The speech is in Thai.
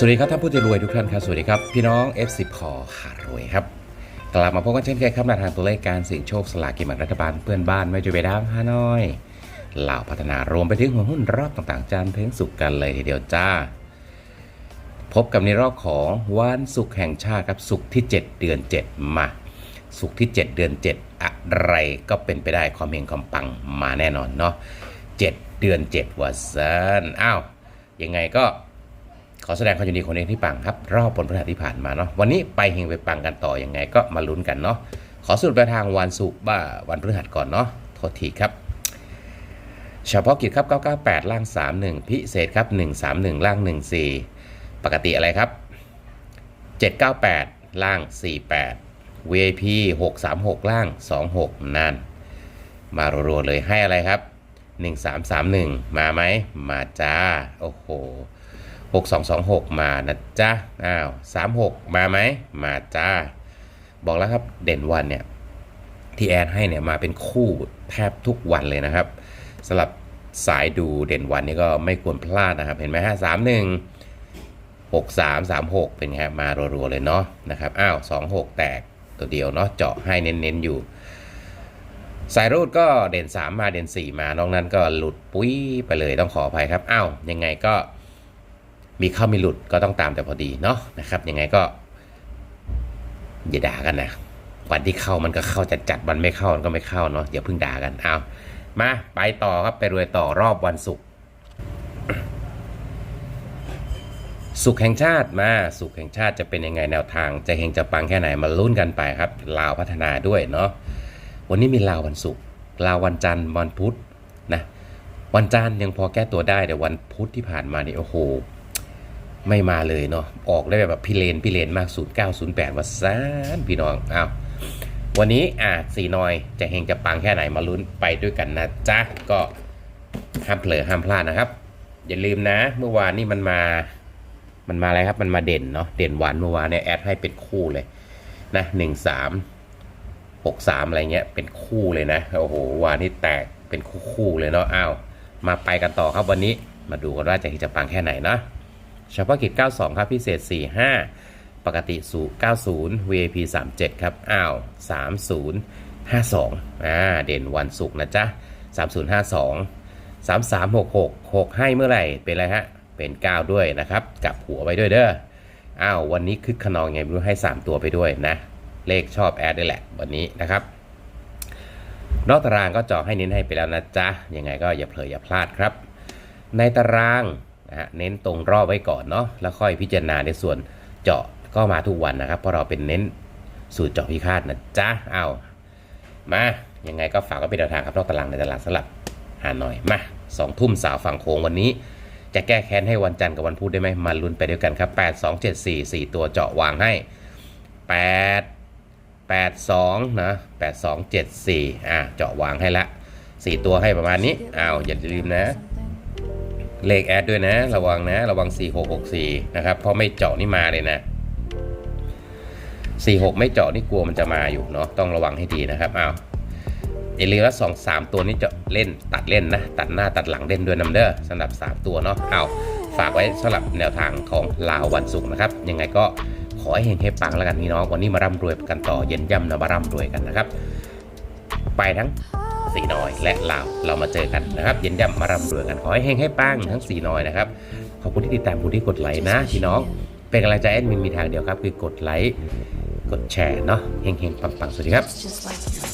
สวัสดีครับท่านผู้ที่รวยทุกท่านครับ สวัสดีครับ พี่น้อง F10 ขอขารวยครับ กลับมาพบกันเช่นเคยครับในทางตัวเลขการเสี่ยงโชคสลากกินแบ่งรัฐบาลเพื่อนบ้านไม่จะไปด้ามฮานอยเหล่าพัฒนารวมไปถึงหัวหุ้นรอบต่างๆจันทร์ถึงสุกกันเลยทีเดียวจ้า พบกับในรอบของวันศุกแห่งชาติครับศุกที่ 7 เดือน 7 มาศุกที่ 7 เดือน 7 อะไรก็เป็นไปได้ความเฮงความปังมาแน่นอนเนาะ7เดือน7วัซันอ้าวยังไงก็ ขอแสดงความยินดีคนเองที่ปังครับ รอบผลพฤหัสที่ผ่านมาเนาะวันนี้ไปเฮงไปปังกันต่อยังไงก็มาลุ้นกันเนาะขอสรุปไปทางวันศุกร์บ้าวันพฤหัสก่อนเนาะโทษทีครับเฉพาะกิจครับ 998 ล่าง 31 พิเศษครับ 131 ล่าง 14 ปกติอะไรครับ 798 ล่าง 48 VIP 636 ล่าง 26 นั่น มารัวๆเลยให้อะไรครับ 1331 มาไหม มาจ้า โอ้โห 6226 มานะจ๊ะ อ้าว 36 มาไหม มาจ้า บอกแล้วครับเด่นวันเนี่ย ที่แอดให้เนี่ยมาเป็นคู่แทบทุกวันเลยนะครับสำหรับสายดูเด่นวันนี่ก็ไม่ควรพลาดนะครับ เห็นไหมฮะสามหนึ่งหกสามสามหกเป็นไงฮะมารัวๆเลยเนาะนะครับ อ้าวสองหกแตกตัวเดียวเนาะเจาะให้เน้นๆอยู่ สายรูดก็เด่น3มมาเด่น4มานอกนั้นก็หลุดปุ้ยไปเลยต้องขออภัยครับ อ้าวยังไงก็ มีเข้ามีหลุดก็ต้องตามแต่พอดีเนาะนะครับยังไงก็อย่าด่ากันนะวันที่เข้ามันก็เข้าจัดจัดวันไม่เข้ามันก็ไม่เข้าเนาะอย่าเพิ่งด่ากันเอามาไปต่อครับไปรวยต่อรอบวันศุกร์สุขแห่งชาติมาสุขแห่งชาติจะเป็นยังไงแนวทาง จะเฮงจะปังแค่ไหนมาลุ้นกันไปครับลาวพัฒนาด้วยเนาะวันนี้มีลาววันศุกร์ลาววันจันทร์วันพุธนะวันจันทร์ยังพอแก้ตัวได้แต่วันพุธที่ผ่านมานี่โอ้โห ไม่มาเลยเนาะออกได้แบบพิเรนพิเรนมาก0908วัดซานพี่น้องอ้าววันนี้อะสีนอยจะเฮงจะปังแค่ไหนมาลุ้นไปด้วยกันนะจ๊ะก็ห้ามเผลอห้ามพลาดนะครับ อย่าลืมนะ เมื่อวานนี่มันมามันมาอะไรครับมันมาเด่นเนาะเด่นวันเมื่อวานเนี่ยแอดให้เป็นคู่เลยนะหนึ่งสามหกสามอะไรเงี้ยเป็นคู่เลยนะโอ้โหวานนี้แตกเป็นคู่คู่เลยเนาะอ้าวมาไปกันต่อครับวันนี้มาดูกันว่าจะเฮงจะปังแค่ไหนเนาะ เฉพาะกิจ 92 ครับพิเศษ 45 ปกติสู90 VIP 37 ครับ อ้าว 30 52 อ่า เด่นวันศุกร์นะจ๊ะ 3052 3366 6 ให้เมื่อไหร่ เป็นอะไรฮะ เป็น 9 ด้วยนะครับ กลับหัวไปด้วยเด้อ อ้าว วันนี้คึกขนองไงไม่รู้ให้ 3 ตัวไปด้วยนะ เลขชอบแอดด้แหละวันนี้นะครับนอกตารางก็จาะให้เน้นให้ไปแล้วนะจ๊ะ ยังไงก็อย่าเผลออย่าพลาดครับ ในตาราง นะฮะเน้นตรงรอบไว้ก่อนเนาะแล้วค่อยพิจารณาในส่วนเจาะก็มาทุกวันนะครับ เพราะเราเป็นเน้นสูตรเจาะพิฆาตนะจ๊ะเอามายังไงก็ฝากไว้เป็นแนวทางครับนอกตารางในตลาดสลับหาหน่อยมาสองทุ่มสาวฝั่งโค้งวันนี้จะแก้แค้นให้วันจันทร์กับวันพุธได้ไหมมาลุ้นไปด้วยกันครับ 8 2 7 4 4 ตัวเจาะวางให้ 8 8 2นะ8 2 7 4อะเจาะวางให้ละ 4 ตัวให้ประมาณนี้อ้าวอย่าลืมนะ เลขแอดด้วยนะ ระวังนะ ระวัง 4664 นะครับ เพราะไม่เจาะนี่มาเลยนะ 46 ไม่เจาะนี่กลัวมันจะมาอยู่เนาะต้องระวังให้ดีนะครับเอาวอย่าลืมว่าสองสามตัวนี้จะเล่นตัดเล่นนะ ตัดหน้าตัดหลังเล่นด้วยน้ำเด้อสำหรับ 3 ตัวเนาะเอาฝากไว้สำหรับแนวทางของลาววันศุกร์นะครับ ยังไงก็ขอให้เฮงให้ปังแล้วกันพี่น้องวันนี้มาร่ำรวยกันต่อเย็นย่ำนะมาร่ำรวยกันนะครับ ไปทั้ง สีน้อยและลาวเรามาเจอกันนะครับเย็นย่ำมาร่ำรวยกันขอให้เฮงให้ปังทั้งสีน้อยนะครับขอบคุณที่ติดตามขอบคุณที่กดไลค์นะพี่น้อง เป็นกำลังใจแอดมินมีทางเดียวครับ คือกดไลค์กดแชร์เนาะเฮงเฮงปังปังสวัสดีครับ like